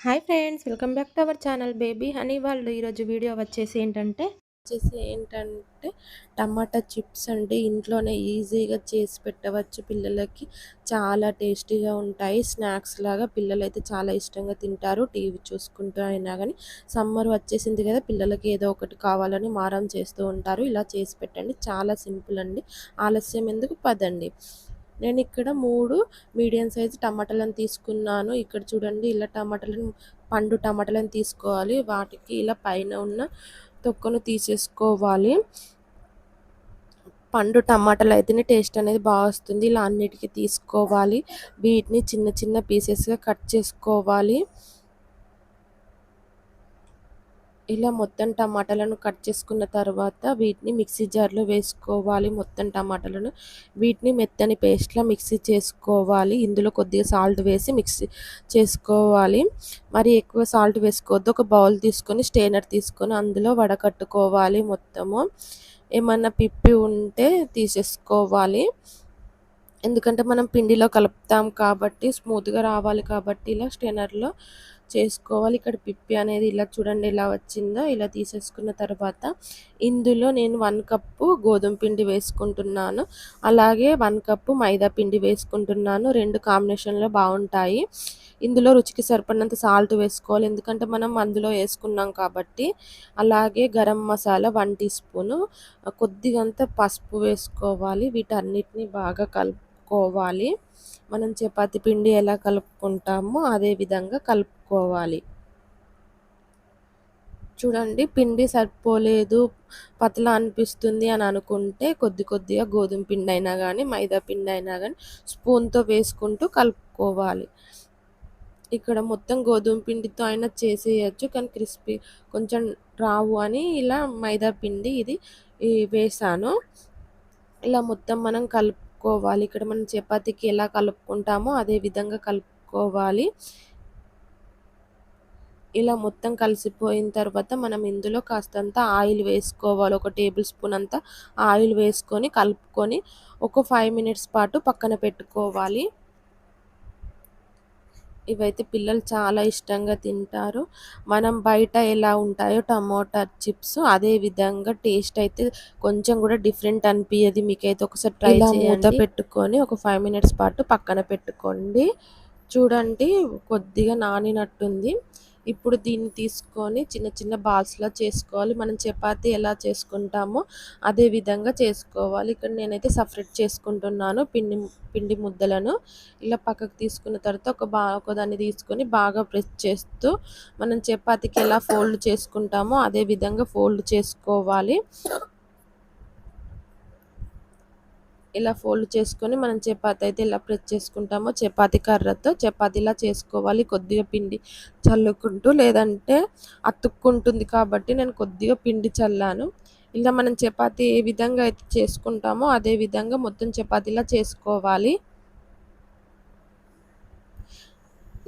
Hi friends welcome back to our channel baby honey. వాళ్ళు ఈరోజు video వచ్చేసి ఏంటంటే వచ్చేసి ఏంటంటే టమాటా చిప్స్ అండి. ఇంట్లోనే ఈజీగా చేసి పెట్టవచ్చు. పిల్లలకి చాలా టేస్టీగా ఉంటాయి. స్నాక్స్ లాగా పిల్లలు అయితే చాలా ఇష్టంగా తింటారు. టీవీ చూసుకుంటూ అయినా కానీ సమ్మర్ వచ్చేసింది కదా పిల్లలకి ఏదో ఒకటి కావాలని మారం చేస్తూ ఉంటారు. ఇలా చేసి పెట్టండి. చాలా సింపుల్ అండి. ఆలస్యం ఎందుకు? పదండి. నేను ఇక్కడ మూడు మీడియం సైజు టమాటాలను తీసుకున్నాను. ఇక్కడ చూడండి ఇలా టమాటాలను పండు టమాటాలను తీసుకోవాలి. వాటికి ఇలా పైన ఉన్న తొక్కను తీసేసుకోవాలి. పండు టమాటాలు అయితేనే టేస్ట్ అనేది బాగా వస్తుంది. ఇలా అన్నిటికీ తీసుకోవాలి. వీటిని చిన్న చిన్న పీసెస్గా కట్ చేసుకోవాలి. ఇలా మొత్తం టమాటాలను కట్ చేసుకున్న తర్వాత వీటిని మిక్సీ జార్లో వేసుకోవాలి. మొత్తం టమాటాలను వీటిని మెత్తని పేస్ట్లా మిక్సీ చేసుకోవాలి. ఇందులో కొద్దిగా సాల్ట్ వేసి మిక్సీ చేసుకోవాలి. మరి ఎక్కువ సాల్ట్ వేసుకోవద్దు. ఒక బౌల్ తీసుకొని స్టేనర్ తీసుకొని అందులో వడకట్టుకోవాలి మొత్తము. ఏమన్నా పిప్పి ఉంటే తీసేసుకోవాలి. ఎందుకంటే మనం పిండిలో కలుపుతాం కాబట్టి స్మూత్గా రావాలి కాబట్టి ఇలా స్టేనర్లో చేసుకోవాలి. ఇక్కడ పిప్పి అనేది ఇలా చూడండి ఇలా వచ్చిందో ఇలా తీసేసుకున్న తర్వాత ఇందులో నేను వన్ కప్పు గోధుమ పిండి వేసుకుంటున్నాను. అలాగే వన్ కప్పు మైదా పిండి వేసుకుంటున్నాను. రెండు కాంబినేషన్లో బాగుంటాయి. ఇందులో రుచికి సరిపడినంత సాల్ట్ వేసుకోవాలి. ఎందుకంటే మనం అందులో వేసుకున్నాం కాబట్టి. అలాగే garam masala one teaspoon. కొద్దిగంత పసుపు వేసుకోవాలి. వీటన్నిటిని బాగా కలుపు కలుపుకోవాలి. మనం చపాతి పిండి ఎలా కలుపుకుంటామో అదే విధంగా కలుపుకోవాలి. చూడండి పిండి సరిపోలేదు పతలా అనిపిస్తుంది అని అనుకుంటే కొద్ది కొద్దిగా గోధుమ పిండి అయినా కానీ మైదా పిండి అయినా కానీ స్పూన్తో వేసుకుంటూ కలుపుకోవాలి. ఇక్కడ మొత్తం గోధుమ పిండితో అయినా చేసేయచ్చు కానీ క్రిస్పీ కొంచెం రావు అని ఇలా మైదా పిండి ఇది వేసాను. ఇలా మొత్తం మనం కలుపు కలుపుకోవాలి. ఇక్కడ మనం చపాతీకి ఎలా కలుపుకుంటామో అదే విధంగా కలుపుకోవాలి. ఇలా మొత్తం కలిసిపోయిన తర్వాత మనం ఇందులో కాస్తంత ఆయిల్ వేసుకోవాలి. ఒక టేబుల్ స్పూన్ అంతా ఆయిల్ వేసుకొని కలుపుకొని ఒక ఫైవ్ మినిట్స్ పాటు పక్కన పెట్టుకోవాలి. ఇవైతే పిల్లలు చాలా ఇష్టంగా తింటారు. మనం బయట ఎలా ఉంటాయో టమోటా చిప్స్ అదే విధంగా టేస్ట్ అయితే కొంచెం కూడా డిఫరెంట్ అనిపించదు మీకైతే ఒకసారి ట్రై మూత పెట్టుకొని ఒక ఫైవ్ మినిట్స్ పాటు పక్కన పెట్టుకోండి. చూడండి కొద్దిగా నానినట్టుంది. ఇప్పుడు దీన్ని తీసుకొని చిన్న చిన్న బాల్స్లా చేసుకోవాలి. మనం చపాతీ ఎలా చేసుకుంటామో అదే విధంగా చేసుకోవాలి. ఇక్కడ నేనైతే సపరేట్ చేసుకుంటున్నాను పిండి పిండి ముద్దలను. ఇలా పక్కకు తీసుకున్న తర్వాత ఒక బా ఒకదాన్ని తీసుకొని బాగా ప్రెస్ చేస్తూ మనం చపాతీకి ఎలా ఫోల్డ్ చేసుకుంటామో అదే విధంగా ఫోల్డ్ చేసుకోవాలి. ఇలా ఫోల్డ్ చేసుకొని మనం చపాతి అయితే ఇలా ప్రెస్ చేసుకుంటామో చపాతీ కర్రతో చపాతీలా చేసుకోవాలి. కొద్దిగా పిండి చల్లుకుంటూ లేదంటే అతుక్కుంటుంది కాబట్టి నేను కొద్దిగా పిండి చల్లాను. ఇలా మనం చపాతి ఏ విధంగా అయితే చేసుకుంటామో అదే విధంగా మొత్తం చపాతీలా చేసుకోవాలి.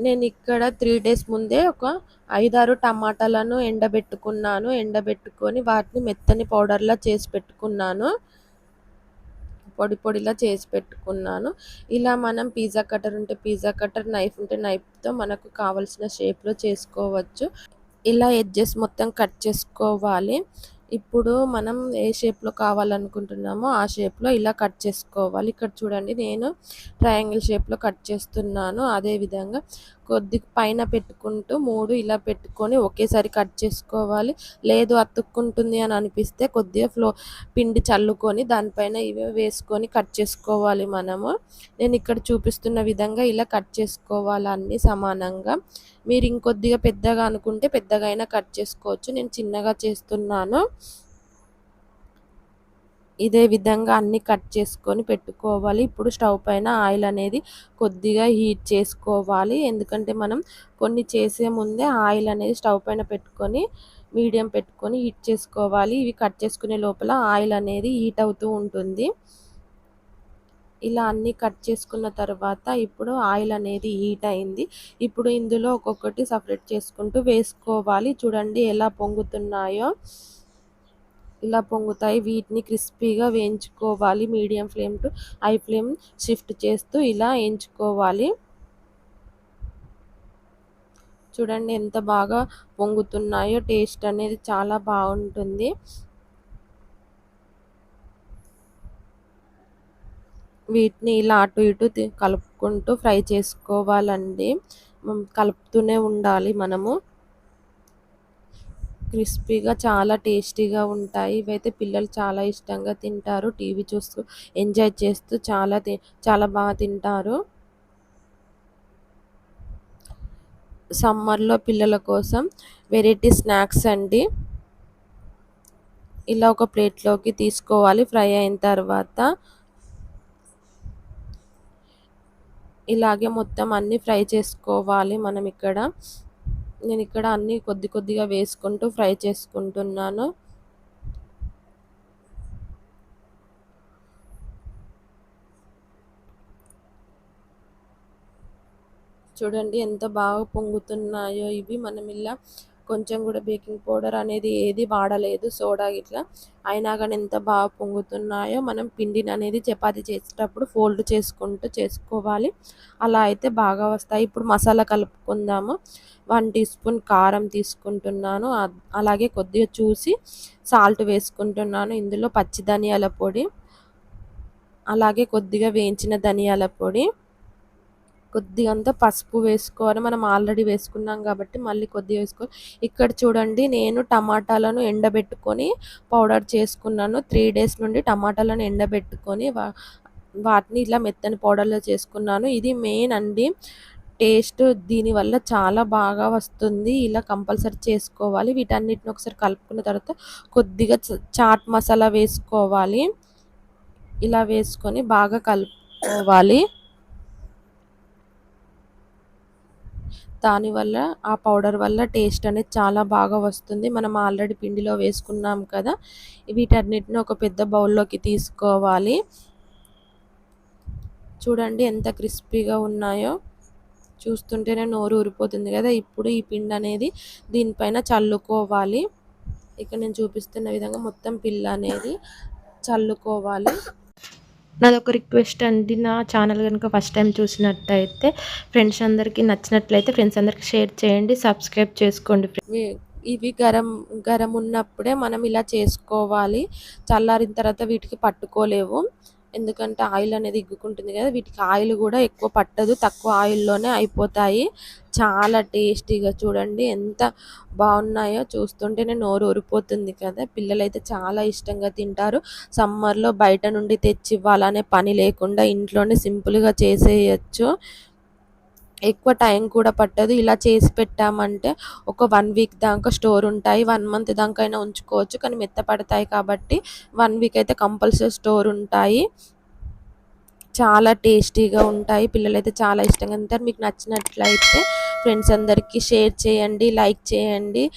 నేను ఇక్కడ త్రీ డేస్ ముందే ఒక ఐదారు టమాటాలను ఎండబెట్టుకున్నాను. ఎండబెట్టుకొని వాటిని మెత్తని పౌడర్లా చేసి పెట్టుకున్నాను. పొడి పొడిలా చేసి పెట్టుకున్నాను. ఇలా మనం పిజ్జా కటర్ ఉంటే పిజ్జా కటర్ నైఫ్ ఉంటే నైఫ్తో మనకు కావలసిన షేప్లో చేసుకోవచ్చు. ఇలా ఎడ్జెస్ మొత్తం కట్ చేసుకోవాలి. ఇప్పుడు మనం ఏ షేప్లో కావాలనుకుంటున్నామో ఆ షేప్లో ఇలా కట్ చేసుకోవాలి. ఇక్కడ చూడండి నేను ట్రయాంగిల్ షేప్లో కట్ చేస్తున్నాను. అదేవిధంగా కొద్ది పైన పెట్టుకుంటూ మూడు ఇలా పెట్టుకొని ఒకేసారి కట్ చేసుకోవాలి. లేదు అతుక్కుంటుంది అని అనిపిస్తే కొద్దిగా ఫ్లో పిండి చల్లుకొని దానిపైన ఇవి వేసుకొని కట్ చేసుకోవాలి మనము. నేను ఇక్కడ చూపిస్తున్న విధంగా ఇలా కట్ చేసుకోవాలి అన్నీ సమానంగా. మీరు ఇంకొద్దిగా పెద్దగా అనుకుంటే పెద్దగా అయినా కట్ చేసుకోవచ్చు. నేను చిన్నగా చేస్తున్నాను. ఇదే విధంగా అన్ని కట్ చేసుకొని పెట్టుకోవాలి. ఇప్పుడు స్టవ్ పైన ఆయిల్ అనేది కొద్దిగా హీట్ చేసుకోవాలి. ఎందుకంటే మనం కొన్ని చేసే ముందే ఆయిల్ అనేది స్టవ్ పైన పెట్టుకొని మీడియం పెట్టుకొని హీట్ చేసుకోవాలి. ఇవి కట్ చేసుకునే లోపల ఆయిల్ అనేది హీట్ అవుతూ ఉంటుంది. ఇలా అన్నీ కట్ చేసుకున్న తర్వాత ఇప్పుడు ఆయిల్ అనేది హీట్ అయింది. ఇప్పుడు ఇందులో ఒక్కొక్కటి సపరేట్ చేసుకుంటూ వేసుకోవాలి. చూడండి ఎలా పొంగుతున్నాయో. ఇలా పొంగుతాయి. వీటిని క్రిస్పీగా వేయించుకోవాలి. Medium flame to high flame shift చేస్తూ ఇలా వేయించుకోవాలి. చూడండి ఎంత బాగా పొంగుతున్నాయో. టేస్ట్ అనేది చాలా బాగుంటుంది. వీటిని ఇలా అటు ఇటు కలుపుకుంటూ ఫ్రై చేసుకోవాలండి. కలుపుతూనే ఉండాలి మనము. క్రిస్పీగా చాలా టేస్టీగా ఉంటాయి. ఇవైతే పిల్లలు చాలా ఇష్టంగా తింటారు. టీవీ చూస్తూ ఎంజాయ్ చేస్తూ చాలా చాలా బాగా తింటారు. సమ్మర్లో పిల్లల కోసం వెరైటీ స్నాక్స్ అండి. ఇలా ఒక ప్లేట్లోకి తీసుకోవాలి. ఫ్రై అయిన తర్వాత ఇలాగే మొత్తం అన్నీ ఫ్రై చేసుకోవాలి మనం ఇక్కడ. నేను ఇక్కడ అన్నీ కొద్ది కొద్దిగా వేసుకుంటూ ఫ్రై చేసుకుంటున్నాను. చూడండి ఎంత బాగా పొంగుతున్నాయో ఇవి. మనం ఇలా కొంచెం కూడా బేకింగ్ పౌడర్ అనేది ఏది వాడలేదు సోడా ఇట్లా అయినా కానీ ఎంత బాగా పొంగుతున్నాయో మనం పిండిని అనేది చపాతీ చేసేటప్పుడు ఫోల్డ్ చేసుకుంటూ చేసుకోవాలి. అలా అయితే బాగా వస్తాయి. ఇప్పుడు మసాలా కలుపుకుందాము. వన్ టీ స్పూన్ కారం తీసుకుంటున్నాను. అలాగే కొద్దిగా చూసి సాల్ట్ వేసుకుంటున్నాను. ఇందులో పచ్చి ధనియాల పొడి అలాగే కొద్దిగా వేయించిన ధనియాల పొడి కొద్దిగంత పసుపు వేసుకోవాలి. మనం ఆల్రెడీ వేసుకున్నాం కాబట్టి మళ్ళీ కొద్దిగా వేసుకోవాలి. ఇక్కడ చూడండి నేను టమాటాలను ఎండబెట్టుకొని పౌడర్ చేసుకున్నాను. త్రీ డేస్ నుండి టమాటాలను ఎండబెట్టుకొని వాటిని ఇలా మెత్తని పౌడర్లో చేసుకున్నాను. ఇది మెయిన్ అండి. టేస్ట్ దీనివల్ల చాలా బాగా వస్తుంది. ఇలా కంపల్సరీ చేసుకోవాలి. వీటన్నిటిని ఒకసారి కలుపుకున్న తర్వాత కొద్దిగా చాట్ మసాలా వేసుకోవాలి. ఇలా వేసుకొని బాగా కలుపుకోవాలి. దానివల్ల ఆ పౌడర్ వల్ల టేస్ట్ అనేది చాలా బాగా వస్తుంది. మనం ఆల్రెడీ పిండిలో వేసుకున్నాం కదా వీటన్నిటిని ఒక పెద్ద బౌల్లోకి తీసుకోవాలి. చూడండి ఎంత క్రిస్పీగా ఉన్నాయో. చూస్తుంటేనే నోరు ఊరిపోతుంది కదా ఇప్పుడు ఈ పిండి అనేది దీనిపైన చల్లుకోవాలి. ఇక్కడ నేను చూపిస్తున్న విధంగా మొత్తం పిల్ల అనేది చల్లుకోవాలి. నాది ఒక రిక్వెస్ట్ అండి. నా ఛానల్ కనుక ఫస్ట్ టైం చూసినట్టయితే ఫ్రెండ్స్ అందరికీ నచ్చినట్లయితే ఫ్రెండ్స్ అందరికీ షేర్ చేయండి సబ్స్క్రైబ్ చేసుకోండి ఇవి గరం గరం ఉన్నప్పుడే మనం ఇలా చేసుకోవాలి. చల్లారిన తర్వాత వీటికి పట్టుకోలేవు. ఎందుకంటే ఆయిల్ అనేది ఇగ్గుకుంటుంది కదా వీటికి ఆయిల్ కూడా ఎక్కువ పట్టదు తక్కువ ఆయిల్లోనే అయిపోతాయి. చాలా టేస్టీగా చూడండి ఎంత బాగున్నాయో చూస్తుంటేనే నోరు ఊరిపోతుంది కదా. పిల్లలైతే చాలా ఇష్టంగా తింటారు. సమ్మర్లో బయట నుండి తెచ్చి ఇవ్వాలనే పని లేకుండా ఇంట్లోనే సింపుల్గా చేసేయచ్చు. ఎక్కువ టైం కూడా పట్టదు. ఇలా చేసి పెట్టామంటే ఒక వన్ వీక్ దాకా స్టోర్ ఉంటాయి. వన్ మంత్ దాకా అయినా ఉంచుకోవచ్చు. కానీ మెత్తపడతాయి కాబట్టి వన్ వీక్ అయితే కంపల్సరీ స్టోర్ ఉంటాయి. చాలా టేస్టీగా ఉంటాయి. పిల్లలైతే చాలా ఇష్టంగా తింటారు. మీకు నచ్చినట్లయితే ఫ్రెండ్స్ అందరికీ షేర్ చేయండి లైక్ చేయండి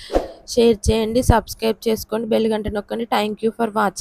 షేర్ చేయండి సబ్స్క్రైబ్ చేసుకోండి బెల్ గంట నొక్కండి. Thank for watching